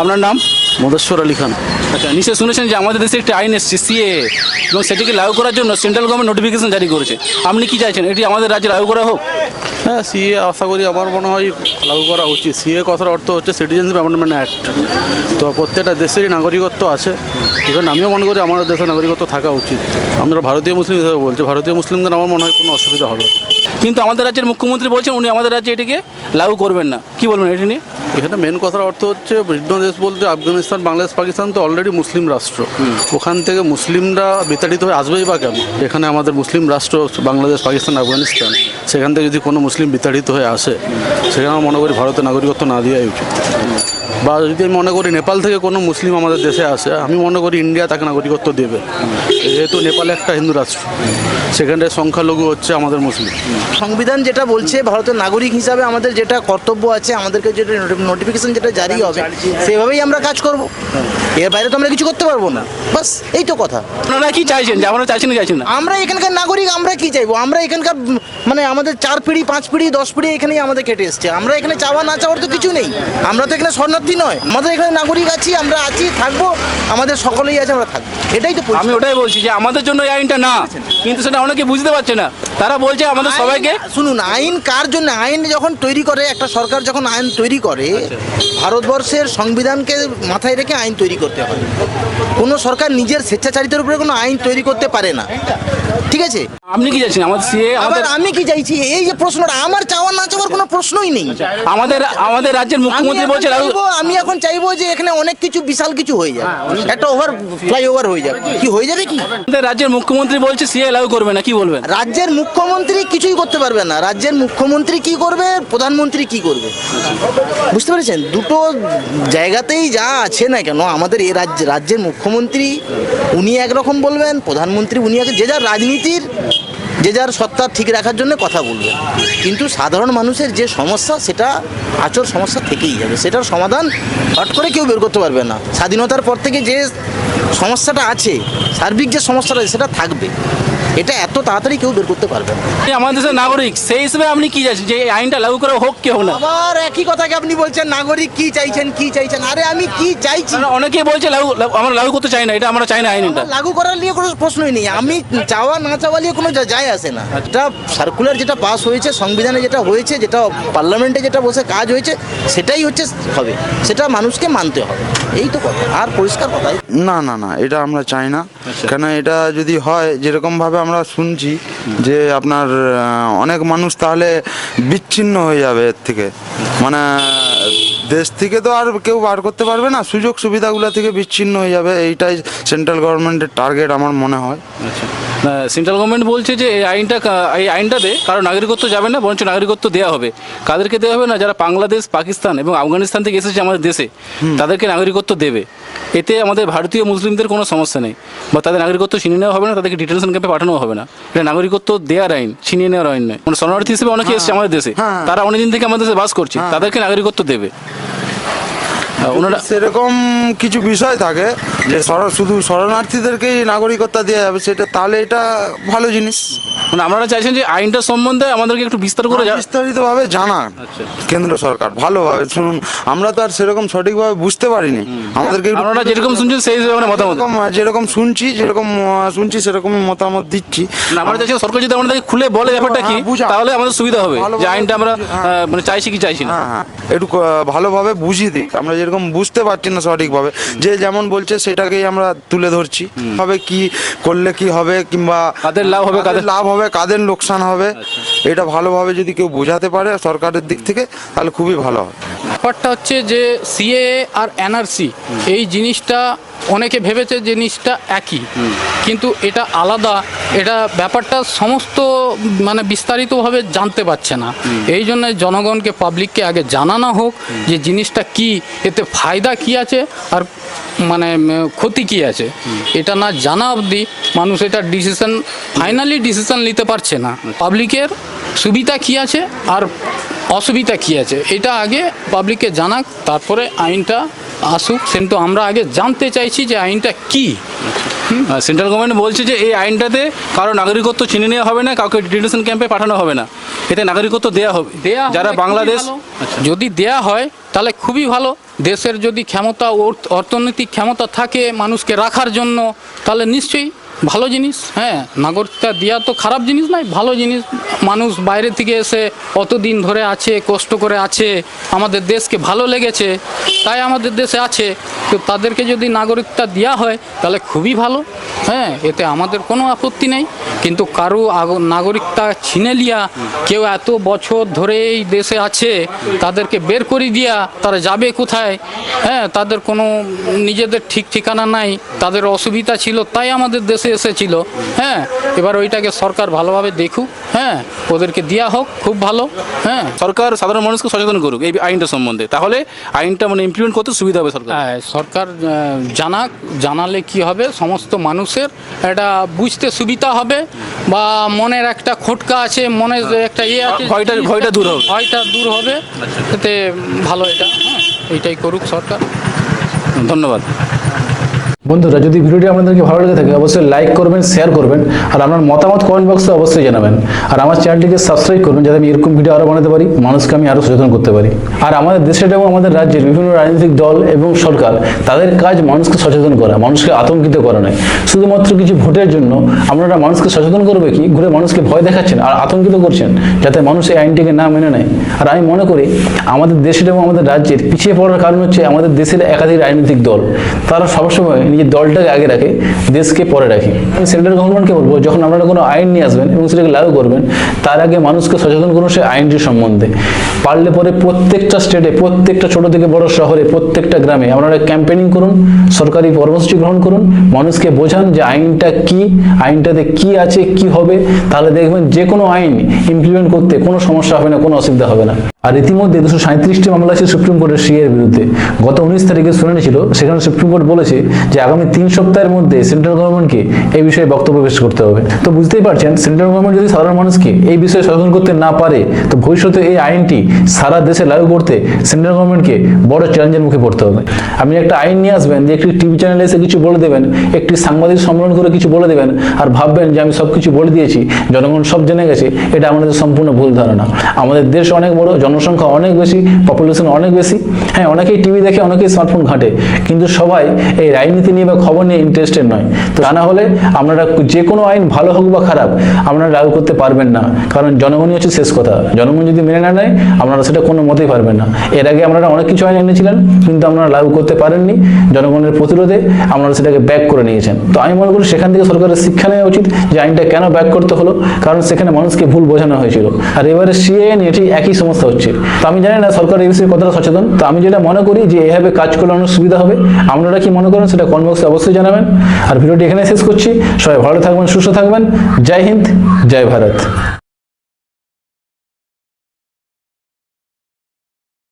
আপনার নাম? মধেশ্বর আলী খান। আচ্ছা নিশ্চয় শুনেছেন যে আমাদের দেশে একটি আইন এসছে সিএ এবং সেটিকে লাগু করার জন্য সেন্ট্রাল গভর্নমেন্ট নোটিফিকেশন জারি করেছে। আপনি কি চাইছেন? এটি আমাদের রাজ্যে লাগু করা হোক? হ্যাঁ সিএ আশা করি আমার মনে হয় লাগু করা উচিত। সিএ কথার অর্থ হচ্ছে সিটিজেনশিপ অ্যামেন্ডমেন্ট অ্যাক্ট তো প্রত্যেকটা দেশেরই নাগরিকত্ব আছে। এখন আমিও মনে করি আমাদের দেশের নাগরিকত্ব থাকা উচিত। আমরা ভারতীয় মুসলিম হিসেবে বলছি। ভারতীয় মুসলিমদের আমার মনে হয় কোনো অসুবিধা হবে না। কিন্তু আমাদের রাজ্যের মুখ্যমন্ত্রী বলছেন উনি আমাদের রাজ্যে এটিকে লাগু করবেন না। কি বলবেন এটি নিয়ে? এখানে মেন কথার অর্থ হচ্ছে ভিন্ন দেশ বলতে আফগানিস্তান বাংলাদেশ পাকিস্তান তো অলরেডি মুসলিম রাষ্ট্র। ওখান থেকে মুসলিমরা বিতাড়িত হয়ে আসবেই বা কেন? এখানে আমাদের মুসলিম রাষ্ট্র বাংলাদেশ পাকিস্তান আফগানিস্তান সেখান থেকে যদি কোনো মুসলিম বিতাড়িত হয়ে আসে সেখানে আমার মনে করি ভারতের নাগরিকত্ব না দেওয়াই উচিত। বা যদি আমি মনে করি নেপাল থেকে কোনো মুসলিম আমাদের দেশে আসে আমি মনে করি ইন্ডিয়া তাকে নাগরিকত্ব দেবে। যেহেতু নেপাল একটা হিন্দু রাষ্ট্র সেখানে সংখ্যালঘু হচ্ছে আমাদের মুসলিম। সংবিধান যেটা বলছে ভারতের নাগরিক হিসাবে আমাদের যেটা কর্তব্য আছে আমাদেরকে যেটা নোটিফিকেশন যেটা জারি হবে সেভাবেই আমরা কাজ করব। এর বাইরে তো আমরা কিছু করতে পারব না। বাস এই তো কথা। আপনারা কি চাইছেন? যে আপনারা চাইছেন চাইছেন না। আমরা এখানকার নাগরিক আমরা কি চাইব? আমরা এখানকার মানে আমাদের চার পিড়ি পাঁচ পিড়ি দশ পিড়ি এখানেই আমাদের কেটে এসছে। আমরা এখানে চাওয়া না চাওয়ার তো কিছু নেই। আমরা তো এখানে শরণার্থী নয়। আমাদের এখানে নাগরিক আছি আমরা আছি থাকব আমাদের সকলেই আছে আমরা থাকব। এটাই তো আমি ওটাই বলছি যে আমাদের জন্য এই আইনটা না কিন্তু সেটা অনেকে বুঝতে পারছে না। তারা বলছে আমাদের সবাইকে শুনুন আইন কার জন্য? আইন যখন তৈরি করে একটা সরকার যখন আইন তৈরি করে ভারতবর্ষের সংবিধানকে মাথায় রেখে আইন তৈরি করতে হয়। কোনো সরকার নিজের স্বেচ্ছাচারিতার উপরে কোনো আইন তৈরি করতে পারে না। ঠিক আছে? আপনি কি চাইছেন? আমাদের সিএ আবার আমি কি চাইছি? এই যে প্রশ্নটা আমার চাওয়া না চাওয়ার কোনো প্রশ্নই নেই। আমাদের আমাদের রাজ্যের মুখ্যমন্ত্রী এখন বলছে লাগু আমি এখন চাইব যে এখানে অনেক কিছু বিশাল কিছু হয়ে যাবে। একটা ওভার ফ্লাইওভার হয়ে যাবে। কি হয়ে যাবে কি? আমাদের রাজ্যের মুখ্যমন্ত্রী বলছে সিএ লাগু করবে না কি বলবেন? রাজ্যের মুখ্যমন্ত্রী কিছুই করতে পারবে না। রাজ্যের মুখ্যমন্ত্রী কি করবে? প্রধানমন্ত্রী কি করবে? বুঝতে পেরেছেন? দুটো জায়গাতেই যা আছে না কেন আমাদের এই রাজ্য রাজ্যের মুখ্যমন্ত্রী উনি একরকম বলবেন প্রধানমন্ত্রী উনি যে যার রাজনীতির যে যার সত্তা ঠিক রাখার জন্য কথা বলবে। কিন্তু সাধারণ মানুষের যে সমস্যা, সেটা আচর সমস্যা থেকেই যাবে। সেটার সমাধান হট করে কেউ বের করতে পারবে না। স্বাধীনতার পর থেকে যে সমস্যাটা আছে সার্বিক যে সমস্যাটা আছে সেটা থাকবে। এটা এত তাড়াতাড়ি কেউ বের করতে পারবে না। আমাদের দেশের নাগরিক সেই হিসেবে আপনি কি চাইছেন? যে এই আইনটা লাগু করে হোক কি হোক না। আবার একই কথাকে আপনি বলছেন নাগরিক কি চাইছেন কি চাইছেন? আরে আমি কি চাইছি? অনেকেই বলছে লাগু আমরা লাগু করতে চাই না এটা আমরা চাই না আইনটা লাগু করার নিয়ে কোনো প্রশ্নই নেই। আমি চাওয়া না চাওয়া নিয়ে কোনো যায় আসে না। এটা সার্কুলার যেটা পাস হয়েছে সংবিধানে যেটা হয়েছে যেটা পার্লামেন্টে যেটা বসে কাজ হয়েছে সেটাই হচ্ছে হবে। সেটা মানুষকে মানতে হবে। এই তো কথা আর পরিষ্কার কথাই। না না। না এটা আমরা চাই না। কেন এটা যদি হয় যেরকমভাবে আমরা শুনছি যে আপনার অনেক মানুষ তাহলে বিচ্ছিন্ন হয়ে যাবে এর থেকে। মানে দেশ থেকে তো আর কেউ বার করতে পারবে না সুযোগ সুবিধাগুলো থেকে বিচ্ছিন্ন হয়ে যাবে এইটাই সেন্ট্রাল গভর্নমেন্টের টার্গেট আমার মনে হয়। সেন্ট্রাল গভর্নমেন্ট বলছে যে এই আইনটা এই আইনটাতে কারও নাগরিকত্ব যাবে না বরঞ্চ নাগরিকত্ব দেওয়া হবে। কাদেরকে দেওয়া হবে না যারা বাংলাদেশ পাকিস্তান এবং আফগানিস্তান থেকে এসেছে আমাদের দেশে তাদেরকে নাগরিকত্ব দেবে। এতে আমাদের ভারতীয় মুসলিমদের কোনো সমস্যা নেই। বা তাদের নাগরিকত্ব ছিনিয়ে নেওয়া হবে না তাদেরকে ডিটেনশন ক্যাম্পে পাঠানো হবে না। এটা নাগরিকত্ব দেওয়ার আইন ছিনিয়ে নেওয়ার আইন নয়। মানে শরণার্থী হিসেবে অনেকে এসছে আমাদের দেশে। হ্যাঁ। তারা অনেকদিন থেকে আমাদের দেশে বাস করছে। তাদেরকে নাগরিকত্ব দেবে। ওনারা সেরকম কিছু বিষয় থাকে যে শুধু শরণার্থীদেরকেই নাগরিকত্ব দেওয়া যাবে সেটা তাহলে এটা ভালো জিনিস। মানে আপনারা চাইছেন যে আইনটা সম্বন্ধে আমাদেরকে একটু বিস্তার করে জা- বিস্তারিতভাবে জানা কেন্দ্র সরকার ভালোভাবে শুনুন। আমরা তো আর সেরকম সঠিকভাবে বুঝতে পারিনি। আমাদেরকে আপনারা যেরকম শুনছেন সেই হিসেবে মতামত। যেরকম যেরকম শুনছি যেরকম শুনছি সেরকম মতামত দিচ্ছি। আমরা চাইছি সরকার যদি আমাদেরকে খুলে বলে ব্যাপারটা কি হ্যাঁ, তাহলে আমাদের সুবিধা হবে যে আইনটা আমরা হ্যাঁ। মানে চাইছি কি চাইছি না। হ্যাঁ হ্যাঁ। একটু ভালোভাবে বুঝিয়ে দিক। আমরা যেরকম বুঝতে পারছি না সঠিকভাবে। যে যেমন বলছে সেটাকেই আমরা তুলে ধরছি। হবে কি করলে কি হবে কিংবা কাদের লাভ হবে, কাদের- লাভ হবে কাদের লোকসান হবে এটা ভালোভাবে যদি কেউ বোঝাতে পারে সরকারের দিক থেকে তাহলে খুবই ভালো হয়। ব্যাপারটা হচ্ছে যে সিএ আর এনআরসি এই জিনিসটা অনেকে ভেবেছে জিনিসটা একই। কিন্তু এটা আলাদা, এটা ব্যাপারটা সমস্ত মানে বিস্তারিতভাবে জানতে পারছে না। এই জন্য জনগণকে পাবলিককে আগে জানানো হোক যে জিনিসটা কি, এতে ফায়দা কি আছে আর মানে ক্ষতি কি আছে। এটা না জানা অবধি মানুষ এটা ডিসিশন ফাইনালি ডিসিশন নিতে পারছে না। পাবলিকের সুবিধা কি আছে আর অসুবিধা কি আছে, এটা আগে পাবলিককে জানাক, তারপরে আইনটা আসুক কিন্তু আমরা আগে জানতে চাইছি যে আইনটা কি। সেন্ট্রাল গভর্নমেন্ট বলছে যে এই আইনটাতে কারও নাগরিকত্ব চিনে নেওয়া হবে না কাউকে ডিটেনশন ক্যাম্পে পাঠানো হবে না। এতে নাগরিকত্ব দেয়া হবে। দেয়া যারা বাংলাদেশ যদি দেয়া হয় তাহলে খুবই ভালো। দেশের যদি ক্ষমতা অর্থনৈতিক ক্ষমতা থাকে মানুষকে রাখার জন্য তাহলে নিশ্চয়ই ভালো জিনিস। হ্যাঁ নাগরিকতা দেওয়া তো খারাপ জিনিস নয় ভালো জিনিস। মানুষ বাইরে থেকে এসে অতদিন ধরে আছে কষ্ট করে আছে আমাদের দেশকে ভালো লেগেছে। তাই আমাদের দেশে আছে। তো তাদেরকে যদি নাগরিকতা দেওয়া হয় তাহলে খুবই ভালো। হ্যাঁ এতে আমাদের কোনো আপত্তি নেই। কিন্তু কারও নাগরিকতা ছিনে লিয়া কেউ এত বছর ধরে এই দেশে আছে তাদেরকে বের করে দিয়া তারা যাবে কোথায়? হ্যাঁ তাদের কোনো নিজেদের ঠিক ঠিকানা নাই তাদের অসুবিধা ছিল তাই আমাদের দেশে এসেছিল। হ্যাঁ এবার ওইটাকে সরকার ভালোভাবে দেখুক। হ্যাঁ ওদেরকে দেওয়া হোক খুব ভালো। হ্যাঁ। সরকার সাধারণ মানুষকে সচেতন করুক এই আইনটা সম্বন্ধে। তাহলে আইনটা মানে ইমপ্লিমেন্ট করতে সুবিধা হবে সরকার। হ্যাঁ সরকার জানাক জানালে কি হবে? সমস্ত মানুষের এটা বুঝতে সুবিধা হবে বা মনের একটা খটকা আছে মনের একটা ইয়ে আছে ভয়টা- ভয়টা দূর হবে। ভয়টা দূর হবে। এতে ভালো এটা হ্যাঁ এইটাই করুক সরকার। ধন্যবাদ। বন্ধুরা, যদি ভিডিওটি আপনাদেরকে ভালো লেগে থাকে, অবশ্যই লাইক করবেন শেয়ার করবেন, আর আপনার মতামত কমেন্ট বক্সে অবশ্যই জানাবেন। আর আমার চ্যানেলটিকে সাবস্ক্রাইব করবেন, যাতে আমি এরকম ভিডিও আরও বানাতে পারি, মানুষকে আমি আরও সচেতন করতে পারি। আর আমাদের দেশের এবং আমাদের রাজ্যের বিভিন্ন রাজনৈতিক দল এবং সরকার, তাদের কাজ মানুষকে সচেতন করা, মানুষকে আতঙ্কিত করা নয়। শুধুমাত্র কিছু ভোটের জন্য আপনারা মানুষকে সচেতন করবে কি? ঘুরে মানুষকে ভয় দেখাচ্ছেন আর আতঙ্কিত করছেন, যাতে মানুষ এই আইনটিকে না মেনে নেয়। আর আমি মনে করি, আমাদের দেশের এবং আমাদের রাজ্যের পিছিয়ে পড়ার কারণ হচ্ছে আমাদের দেশের একাধিক রাজনৈতিক দল। তারা সবসময় নিজের দলটাকে আগে রাখে, দেশকে পরে রাখে। আমি সেন্ট্রাল গভর্নমেন্টকে বলব, যখন আপনারা কোনো আইন নিয়ে আসবেন এবং সেটাকে লাগু করবেন, তার আগে মানুষকে সচেতন করুন সেই আইনটির সম্বন্ধে। পারলে পরে প্রত্যেকটা স্টেটে প্রত্যেকটা ছোট থেকে বড় শহরে, প্রত্যেকটা গ্রামে আপনারা ক্যাম্পেনিং করুন, সরকারি কর্মসূচি গ্রহণ করুন, মানুষকে বোঝান যে আইনটা কি, আইনটাতে কি আছে, কি হবে, তাহলে দেখবেন যে কোনো আইন ইমপ্লিমেন্ট করতে কোনো সমস্যা হবে না, কোনো অসুবিধা হবে না। আর ইতিমধ্যে দুশো সাঁত্রিশটি মামলা আছে সুপ্রিম কোর্টের সিএর বিরুদ্ধে। গত উনিশ তারিখে শুনানি ছিল, সেখানে সুপ্রিম কোর্ট বলেছে যে আগামী তিন সপ্তাহের মধ্যে সেন্ট্রাল গভর্নমেন্টকে এই বিষয়ে বক্তব্য পেশ করতে হবে। তো বুঝতেই পারছেন সেন্ট্রাল গভর্নমেন্ট যদি সাধারণ মানুষকে এই বিষয়ে সচেতন করতে না পারে, তো ভবিষ্যতে এই আইনটি সারা দেশে লাগু করতে সেন্ট্রাল গভর্নমেন্টকে বড় চ্যালেঞ্জের মুখে পড়তে হবে। আপনি একটা আইন নিয়ে আসবেন, যে একটি টিভি চ্যানেলে এসে কিছু বলে দেবেন, একটি সাংবাদিক সম্মেলন করে কিছু বলে দেবেন, আর ভাববেন যে আমি সব কিছু বলে দিয়েছি, জনগণ সব জেনে গেছে, এটা আমাদের সম্পূর্ণ ভুল ধারণা। আমাদের দেশ অনেক বড় জনসংখ্যা অনেক বেশি পপুলেশন অনেক বেশি। হ্যাঁ অনেকেই টিভি দেখে, অনেকেই স্মার্টফোন ঘাঁটে। কিন্তু সবাই এই রাজনীতি নিয়ে বা খবর নিয়ে ইন্টারেস্টেড নয়। তো তা না হলে আপনারা যে কোনো আইন ভালো হোক বা খারাপ, আপনারা লাগু করতে পারবেন না। কারণ জনগণই হচ্ছে শেষ কথা। জনগণ যদি মেনে না নেয়, আপনারা সেটা কোনো মতেই পারবেন না। এর আগে আপনারা অনেক কিছু আইন এনেছিলেন, কিন্তু আপনারা লাগু করতে পারেননি। জনগণের প্রতিরোধে আপনারা সেটাকে ব্যাক করে নিয়েছেন। তো আমি মনে করি সেখান থেকে সরকারের শিক্ষা নেওয়া উচিত, যে আইনটা কেন ব্যাক করতে হলো? কারণ সেখানে মানুষকে ভুল বোঝানো হয়েছিল। আর এবারে সিএ নিয়ে ঠিক একই সমস্যা হচ্ছে। তো আমি জানি না সরকার এই বিষয়ে কতটা সচেতন। তো আমি যেটা মনে করি যে এভাবে কাজ করলে অনেক সুবিধা হবে। আপনারা কি মনে করেন সেটা কমেন্ট বক্সে অবশ্যই জানাবেন। আর ভিডিওটি এখানে শেষ করছি। সবাই ভালো থাকবেন, সুস্থ থাকবেন। জয় হিন্দ, জয় ভারত।